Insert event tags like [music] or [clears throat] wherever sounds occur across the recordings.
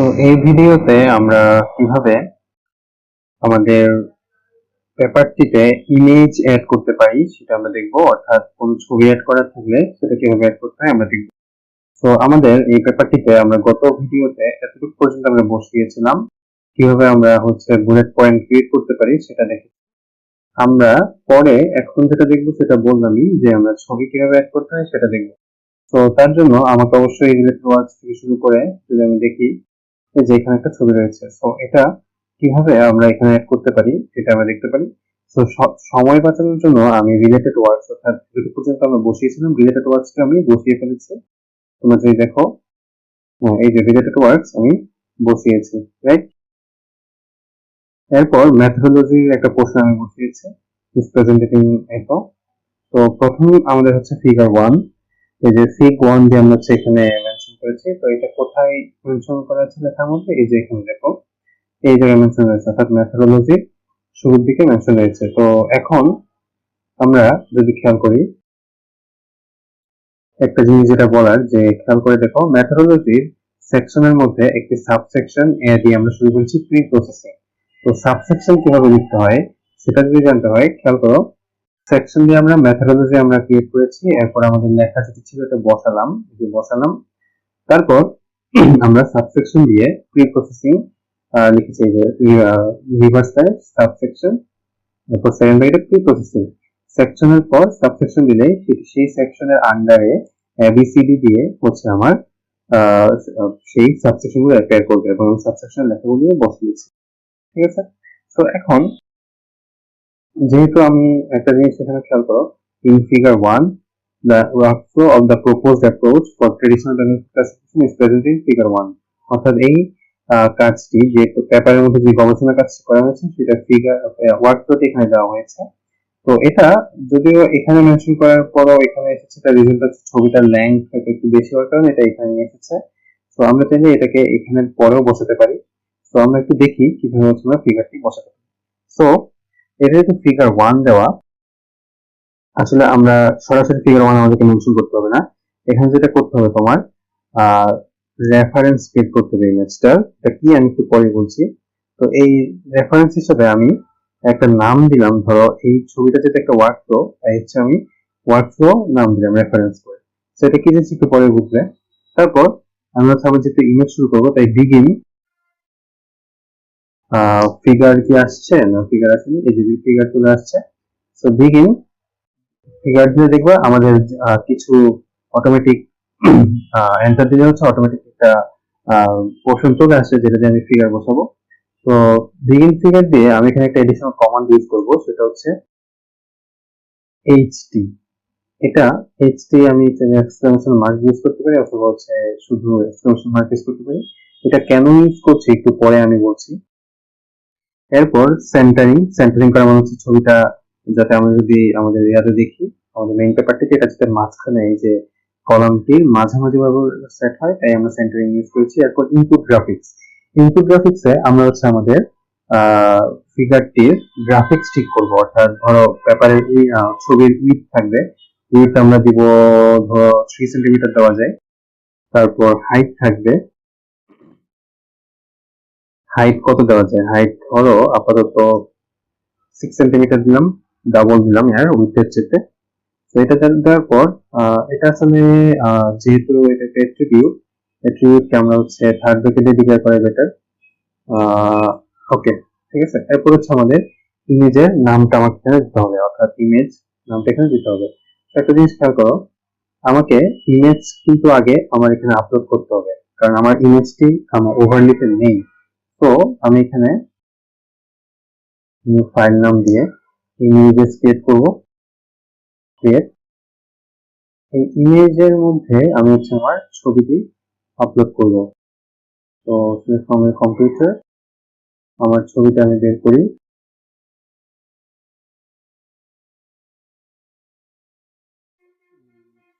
তো এই ভিডিওতে আমরা কীভাবে আমাদের পেপারটিতে ইমেজ অ্যাড করতে পারি, সেটা আমরা দেখব। অর্থাৎ কোনো ছবি অ্যাড করা থাকলে সেটা কীভাবে অ্যাড করতে হয়, আমরা দেখব। তো আমাদের এই পেপারটিতে আমরা গত ভিডিওতে এতটুকু পর্যন্ত আমরা বসিয়েছিলাম, কীভাবে আমরা হচ্ছে বুলেট পয়েন্ট ক্রিয়েট করতে পারি সেটা দেখি। আমরা পরে এখন যেটা দেখব সেটা বললামই যে আমরা ছবি কীভাবে অ্যাড করতে হয় সেটা দেখব। তো তার জন্য আমাকে অবশ্যই রিলেটেড ওয়ার্কস থেকে শুরু করে যদি আমি দেখি এই যে এখানে একটা ছবি রয়েছে। তো এটা কীভাবে আমরা এখানে অ্যাড করতে পারি এটা আমরা দেখতে পারি। তো সময় বাঁচানোর জন্য আমি রিলেটেড ওয়ার্কস অর্থাৎ যত পর্যন্ত আমরা বসিয়েছিলাম রিলেটেড ওয়ার্কসটা আমি বসিয়ে ফেলেছি। তোমরা যদি দেখো হ্যাঁ, এই যে রিলেটেড ওয়ার্কস আমি বসিয়েছি রাইট এরপর ম্যাথোলজির একটা প্রশ্ন আমি বসিয়েছি ইজ প্রেজেন্টেটিং এটো তো প্রথম আমাদের হচ্ছে ফিগার ওয়ান এই যে ফিগ ওয়ান দিয়ে আমরা হচ্ছে এখানে করেছি, তো এটা কোথায় মেনশন করা আছে লেখার মধ্যে? এই যে এখানে দেখো। এই জায়গায় মেনশন রয়েছে, অর্থাৎ ম্যাথোলজি শুরুর দিকে মেনশন রয়েছে। তো এখন আমরা যদি খেয়াল করি, একটা জিনিস যেটা বলার, যে খেয়াল করে দেখো ম্যাথোলজির সেকশনের মধ্যে একটি সাবসেকশন এ দিয়ে আমরা শুরু করেছি প্রি প্রসেসিং তো সাবসেকশন কীভাবে লিখতে হয়, সেটা যদি জানতে হয়, খেয়াল করো। সেকশন দিয়ে আমরা মেথোডোলজি আমরা ক্রিয়েট করেছি, এরপর আমাদের লেখা যেটি ছিল, এটা বসালাম। যে বসালাম তারপর [clears throat] আমরা সাবসেকশন দিয়ে প্রি প্রসেসিং লিখেছি যে রিভার্স টাইপ সাবসেকশন এরপর সেকেন্ড ব্র্যাকেটে প্রি প্রসেসিং সেকশনের পর সাবসেকশন দিলে সেই সেকশনের আন্ডারে এবিসিডি দিয়ে হচ্ছে আমার সেই সাবসেকশনগুলো অ্যাপেয়ার করবে এবং সাবসেকশন লেখাগুলিও বসিয়েছি ঠিক আছে? তো এখন যেহেতু আমি একটা জিনিস এখানে খেয়াল করো in figure one the workflow of the proposed approach for traditional diagnostic classification is present in figure 1 অর্থাৎ এই কাজটি যে পেপারের মধ্যে যে গবেষণা কাজ করা হয়েছে, সেটা ফিগার ওয়ার্কফ্লোতে এখানে দেওয়া হয়েছে। তো এটা যদিও এখানে মেনশন করার পরও এখানে এসেছে, তার রেজাল্ট হচ্ছে ছবিটার লেন্থ একটু বেশি হওয়ার কারণে এটা এখানে এসেছে। তো আমরা চাইলে এটাকে এখানে পরেও বসাতে পারি। তো আমরা একটু দেখি কীভাবে হচ্ছে আমরা ফিগারটি বসাতে পারি। সো এটা যেহেতু ফিগার ওয়ান দেওয়া। আসলে আমরা সরাসরি ফিগার ওয়ান আমাদেরকে মেনশন করতে হবে না। এখানে যেটা করতে হবে তোমার রেফারেন্স ক্রিয়েট করতে হবে ইমেজটার এটা কি আমি একটু পরে বলছি। তো এই রেফারেন্স হিসেবে আমি একটা নাম দিলাম, ধরো এই ছবিটা যেটা একটা ওয়ার্ক ফ্লো তাই হচ্ছে আমি ওয়ার্ক ফ্লো নাম দিলাম রেফারেন্স করে। এটা কি জিনিস একটু পরে বুঝবে তারপর আমরা হচ্ছে আবার যেহেতু ইমেজ শুরু করব, তাই বিগিন ফিগার কি আসছে না ফিগার আসেনি? এই যে ফিগার চলে আসছে। তো বিগিন দিয়ে দেখবা আমাদের কিছু অটোমেটিক দিলে হচ্ছে অটোমেটিক একটা পোর্শন চলে আসছে যেটা দিয়ে আমি ফিগার বসাবো। তো বিগিন ফিগার দিয়ে আমি এখানে একটা এডিশনাল কমান্ড ইউজ করব, সেটা হচ্ছে এইচটি এটা এইচটি আমি এক্সক্লেমেশন মার্ক ইউজ করতে পারি, অথবা হচ্ছে শুধু মার্ক ইউজ করতে পারি। এটা কেন ইউজ করছি একটু পরে আমি বলছি। এরপর সেন্টারিং সেন্টারিং করা মানে হচ্ছে ছবিটা যাতে আমরা যদি আমাদের ইয়াতে দেখি, আমাদের মেইন পেপারটিতে এটা যাতে মাঝখানে এই যে কলামটির মাঝামাঝি ভাবে সেট হয়, তাই আমরা সেন্টারিং ইউজ করেছি। এরপর ইনপুট গ্রাফিক্স ইনপুট গ্রাফিক্সে আমরা হচ্ছে আমাদের ফিগারটির গ্রাফিক্স ঠিক করব। অর্থাৎ ধরো পেপারের ছবির উইথ থাকবে। উইথ আমরা দিব, ধরো থ্রি সেন্টিমিটার দেওয়া যায়। তারপর হাইট থাকবে হাইট কত দেওয়া যায়? হাইট ধরো আপাতত সিক্স সেন্টিমিটার দিলাম। ডাবল দিলাম এর উইথের চেতে তো এটা দেওয়ার পর এটা আসলে যেহেতু এটা একটা অ্যাট্রিবিউট অ্যাট্রিবিউটকে আমরা হচ্ছে থার্ড ব্র্যাকেটে ডিক্লেয়ার করা বেটার ওকে ঠিক আছে? এরপর হচ্ছে আমাদের ইমেজের নামটা আমাকে এখানে দিতে হবে, অর্থাৎ ইমেজ নামটা এখানে দিতে হবে। একটা জিনিস খেয়াল করো, আমাকে ইমেজ কিন্তু আগে আমার এখানে আপলোড করতে হবে, কারণ আমার ইমেজটি আমার ওভারলিতে নেই। তো আমি এখানে নিউ ফাইল নাম দিয়ে ইমেজেস ক্রিয়েট করব। ক্রিয়েট এই ইমেজের মধ্যে আমি হচ্ছে আমার ছবিটি আপলোড করব। তো ফ্রম কম্পিউটার আমার ছবিটা আমি বের করি।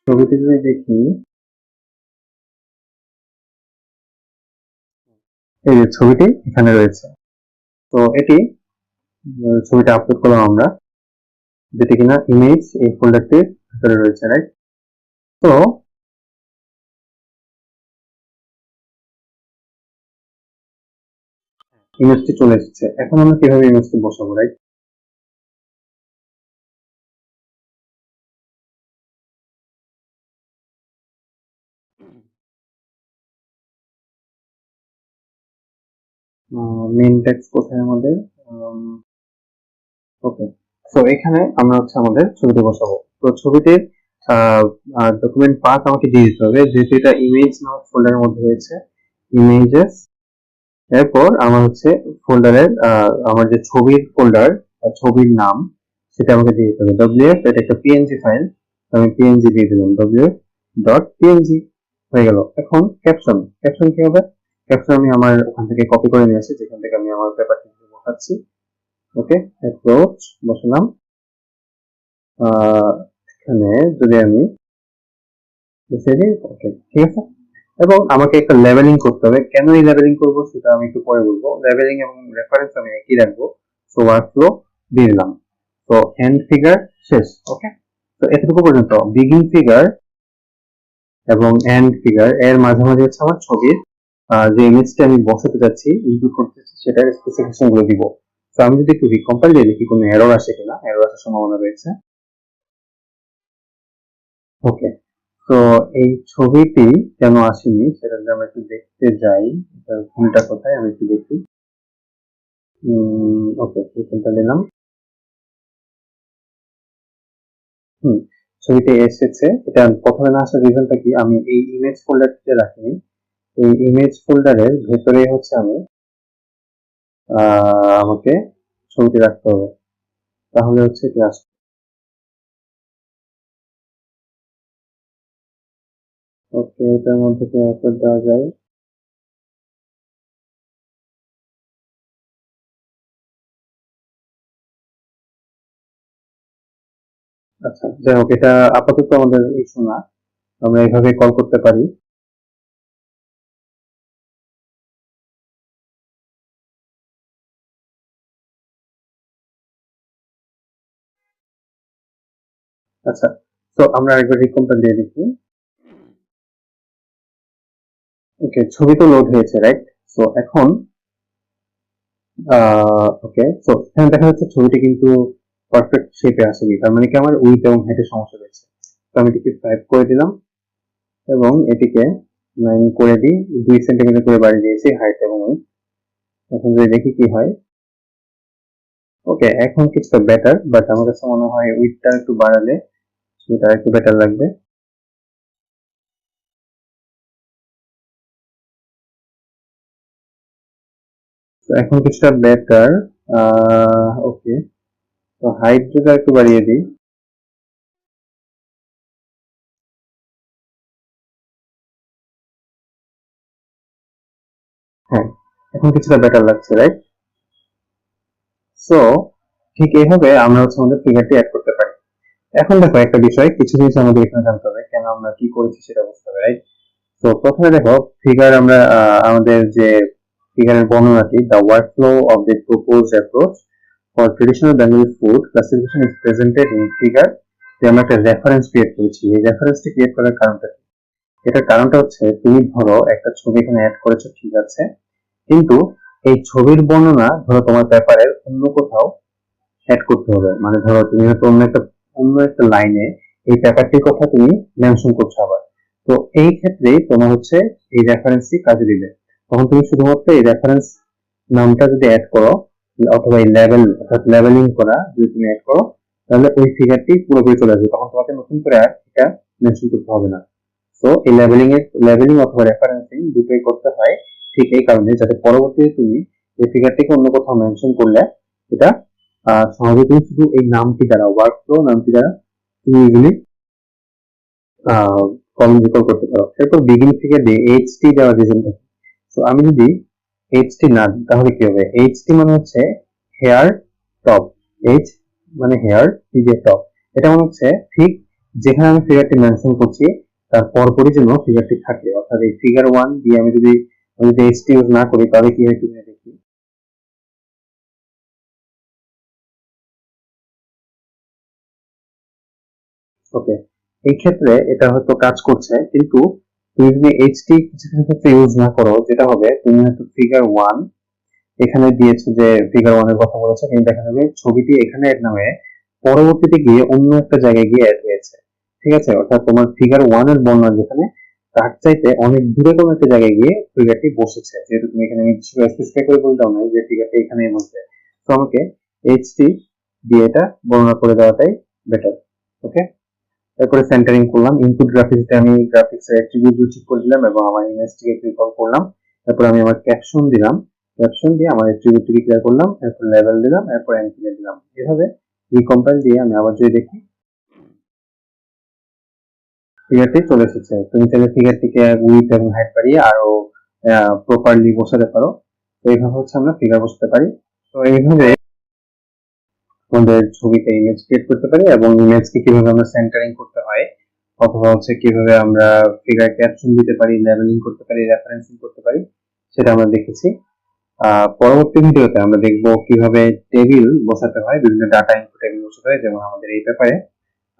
ছবিটি যদি দেখি, এই যে ছবিটি এখানে রয়েছে। তো এটি ছবিটা আপলোড করলাম আমরা। যেটি কিনা ইমেজ এই ফোল্ডারটির ভিতরে রয়েছে রাইট তো ইমেজটি চলে এসেছে। এখন আমরা কীভাবে ইমেজটি বসাবো রাইট মেইন টেক্সট কোথায় আমাদের? ওকে সো এখানে আমরা হচ্ছে আমাদের ছবিটি বসাবো। তো ছবিটির ডকুমেন্ট আমাকে দিয়ে দিতে হবে। যেহেতু এটা ইমেজ ফোল্ডারের মধ্যে রয়েছে। ইমেজেস এরপর আমার হচ্ছে ফোল্ডারের আমার যে ছবির ফোল্ডার ছবির নাম, সেটা আমাকে দিয়ে দিতে হবে। ডব্লিউএফ এটা একটা পিএনজি ফাইল আমি পিএনজি দিয়ে দিলাম। ডব্লিউএফ ডট পিএনজি হয়ে গেল। এখন ক্যাপশন ক্যাপশন কি হবে? ক্যাপশন আমি আমার ওখান থেকে কপি করে নিয়েছি। যেখান থেকে আমি আমার পেপারটি বসাচ্ছি। ওকে অ্যাপ্রোচ বসালাম। এখানে যদি আমি ওকে, ঠিক আছে। এবং আমাকে একটা লেভেলিং করতে হবে। কেন এই লেভেলিং করব সেটা আমি একটু পরে বলব। লেভেলিং এবং রেফারেন্স আমি একই রাখব। সো ওয়ার্কফ্লো দিয়ে দিলাম। তো এন্ড ফিগার শেষ, ওকে? তো এতটুকু পর্যন্ত। বিগিন ফিগার এবং এন্ড ফিগার এর মাঝামাঝি হচ্ছে আমার ছবির যে ইমেজটা আমি বসাতে যাচ্ছি ইনপুট করতে চাচ্ছি সেটার স্পেসিফিকেশনগুলো দিব। তো আমি যদি একটু রিকম্পাইল দিয়ে দেখি কোনো এরর আসে কিনা এরর আসার সম্ভাবনা রয়েছে। ওকে তো এই ছবিটি কেন আসেনি সেটা যদি আমরা একটু দেখতে যাই ভুলটা কোথায় আমি একটু দেখি। ওকে রিকম্পাইল দিলাম। হুম ছবিটি এসেছে। এটা প্রথমে না আসার রিজনটা কি? আমি এই ইমেজ ফোল্ডারটিতে রাখিনি। এই ইমেজ ফোল্ডারের ভেতরে হচ্ছে আমি আমাকে ছবিটি রাখতে হবে। তাহলে হচ্ছে আসবে ওকে এটার মধ্যে কি আপলোড দেওয়া যায়? আচ্ছা যাই হোক, এটা আপাতত আমাদের ইস্যু না। আমরা এভাবে কল করতে পারি। আচ্ছা তো আমরা একবার রিকম্পাইল দিয়ে দেখি। ওকে ছবি তো লোড হয়েছে রাইট সো এখন ওকে সো এখানে দেখা যাচ্ছে ছবিটি কিন্তু পারফেক্ট শেপে আসেনি। তার মানে কি আমার উইথ এবং হাইটের সমস্যা রয়েছে। তো আমি এটিকে ফাইভ করে দিলাম এবং এটিকে নাইন করে দিই। দুই সেন্টিমিটার করে বাড়িয়ে দিয়েছি হাইট এবং উইথ এখন যদি দেখি কি হয়। ওকে এখন কিছুটা বেটার বাট আমার কাছে মনে হয় উইথটা একটু বাড়ালে সেটা একটু বেটার লাগবে। এখন কিছুটা বেটার ওকে তো হাইট যদি একটু বাড়িয়ে দিই। হ্যাঁ এখন কিছুটা বেটার লাগছে রাইট সো ঠিক এইভাবে আমরা হচ্ছে আমাদের ফিগারটি অ্যাড করতে পারি। এখন দেখো একটা বিষয়, কিছু জিনিস আমাদের এখানে জানতে হবে, কেন আমরা কি করেছি সেটা বুঝতে হবে রাইট তো প্রথমে দেখো ফিগার আমরা আমাদের যে ফিগারের বর্ণনাটি the workflow of the proposed approach for traditional Bengali food classification is presented in figure যে আমরা একটা রেফারেন্স ক্রিয়েট করেছি, এই রেফারেন্সটি ক্রিয়েট করার কারণটা কি? এটার কারণটা হচ্ছে, তুমি ধরো একটা ছবি এখানে অ্যাড করেছ, ঠিক আছে? কিন্তু এই ছবির বর্ণনা, ধরো তোমার পেপারের অন্য কোথাও অ্যাড করতে হবে। মানে ধরো তুমি হয়তো অন্য একটা অন্য একটা লাইনে এই পেপারটির কথা তুমি মেনশন করছ আবার। তো এই ক্ষেত্রে তোমার হচ্ছে এই রেফারেন্সটি কাজে দিবে। তখন তুমি শুধুমাত্র এই রেফারেন্স নামটা যদি অ্যাড করো, অথবা এই লেভেল অর্থাৎ লেভেলিং করা যদি তুমি অ্যাড করো, তাহলে ওই ফিগারটি পুরোপুরি চলে আসবে। তখন তোমাকে নতুন করে আর এটা মেনশন করতে হবে না। তো এই লেভেলিং এর লেভেলিং অথবা রেফারেন্সিং দুটোই করতে হয় ঠিক এই কারণে, যাতে পরবর্তীতে তুমি এই ফিগারটিকে অন্য কোথাও মেনশন করলে এটা সহজে তুমি শুধু এই নামটি দ্বারা ওয়ার্ক ফ্লো নামটি দ্বারা তুমি এগুলি কলম রিকল করতে পারো। এরপর বিগিন থেকে এইচটি দেওয়ার রিজন থাকে তো আমি যদি এইচটি না তাহলে কি হবে? এইচটি মানে হচ্ছে হেয়ার টপ এইচ মানে হেয়ার টি টপ এটা মানে হচ্ছে ঠিক যেখানে আমি ফিগারটি মেনশন করছি, তার পরপরই যেন ফিগারটি থাকে। অর্থাৎ এই ফিগার ওয়ান দিয়ে আমি যদি আমি যদি এইচটি ইউজ না করি, তাহলে কি হয়? ওকে এই ক্ষেত্রে এটা হয়তো কাজ করছে, কিন্তু তুমি যদি এইচটি কিছু কিছু ক্ষেত্রে ইউজ না করো, যেটা হবে তুমি হয়তো ফিগার ওয়ান এখানে দিয়েছে যে ফিগার ওয়ানের কথা বলেছে, কিন্তু দেখা যাবে ছবিটি এখানে অ্যাড না হয়ে পরবর্তীতে গিয়ে অন্য একটা জায়গায় গিয়ে অ্যাড হয়েছে। ঠিক আছে? অর্থাৎ তোমার ফিগার ওয়ানের বর্ণনা যেখানে, তার চাইতে অনেক দূরে কোনো একটা জায়গায় গিয়ে ফিগারটি বসেছে। যেহেতু তুমি এখানে স্পেসিফাই করে বলতে না যে ফিগারটি এখানে বসবে তো আমাকে এইচটি দিয়ে এটা বর্ণনা করে দেওয়াটাই বেটার ওকে তারপরে সেন্টারিং করলাম। ইনপুট গ্রাফিক্সে আমি গ্রাফিক্স এর অ্যাট্রিবিউট ঠিক করে দিলাম এবং আমার ইমেজটিকে রিকল করলাম। তারপর আমি আমার ক্যাপশন দিলাম। ক্যাপশন দিয়ে আমার অ্যাট্রিবিউটটি ডিক্লেয়ার করলাম। এরপর লেভেল দিলাম। এরপর এন্ট্রি দিলাম। এভাবে রিকম্পাইল দিয়ে আমি আবার যদি দেখি ফিগারটি চলে এসেছে। তুমি চাইলে ফিগারটিকে উইথ এবং হাইট বাড়িয়ে আরও প্রপারলি বসাতে পারো। তো এইভাবে হচ্ছে আমরা ফিগার বসাতে পারি। তো এইভাবে আমাদের ছবিতে ইমেজ ক্রিয়েট করতে পারি এবং ইমেজকে কীভাবে আমরা সেন্টারিং করতে হয় অথবা হচ্ছে কীভাবে আমরা ফিগার ক্যাপশন দিতে পারি লেভেলিং করতে পারি রেফারেন্সিং করতে পারি, সেটা আমরা দেখেছি। পরবর্তী ভিডিওতে আমরা দেখব কীভাবে টেবিল বসাতে হয়, বিভিন্ন ডাটা ইনপুট টেবিল বসাতে হয়, যেমন আমাদের এই পেপারে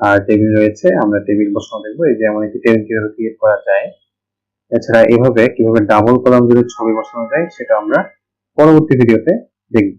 আর টেবিল রয়েছে, আমরা টেবিল বসানো দেখব, এই যে এমন একটি টেবিল কীভাবে ক্রিয়েট করা যায়। এছাড়া এভাবে কীভাবে ডাবল কলাম জুড়ে ছবি বসানো যায়, সেটা আমরা পরবর্তী ভিডিওতে দেখব।